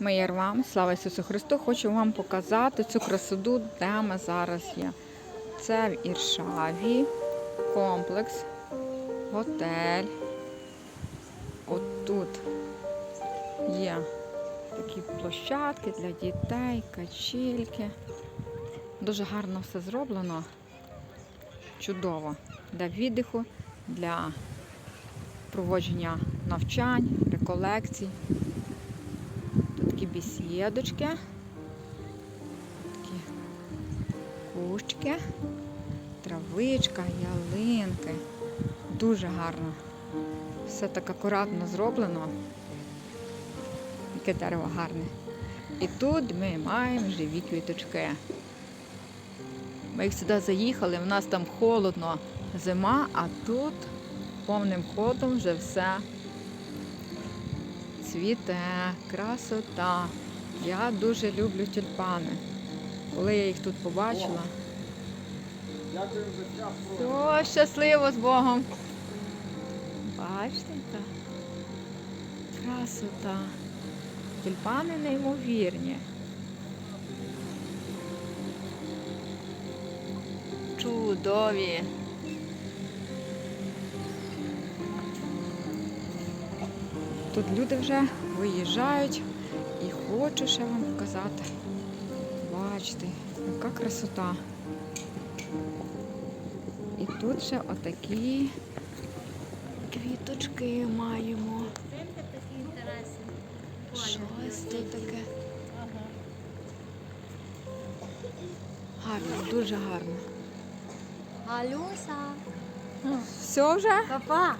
Мир вам, слава Ісусу Христу! Хочу вам показати цю красоту, де ми зараз є. Це в Іршаві, комплекс, готель. От тут є такі площадки для дітей, качельки. Дуже гарно все зроблено. Чудово. Для віддиху, для проводження навчань, реколекцій. Такі бесідочки, такі кущики, травичка, ялинки. Дуже гарно. Все так акуратно зроблено. Яке дерево гарне. І тут ми маємо живі квіточки. Ми їх сюди заїхали, в нас там холодно, зима, а тут повним ходом вже все цвіте, красота. Я дуже люблю тюльпани. Коли я їх тут побачила, то щасливо з Богом. Бачите, красота. Тюльпани неймовірні. Чудові. Тут люди вже виїжджають і хочу ще вам показати. Бачите, яка красота. І тут ще отакі квіточки маємо. Щось тут таке. Гарно, дуже гарно. Галюса. Все вже? Папа.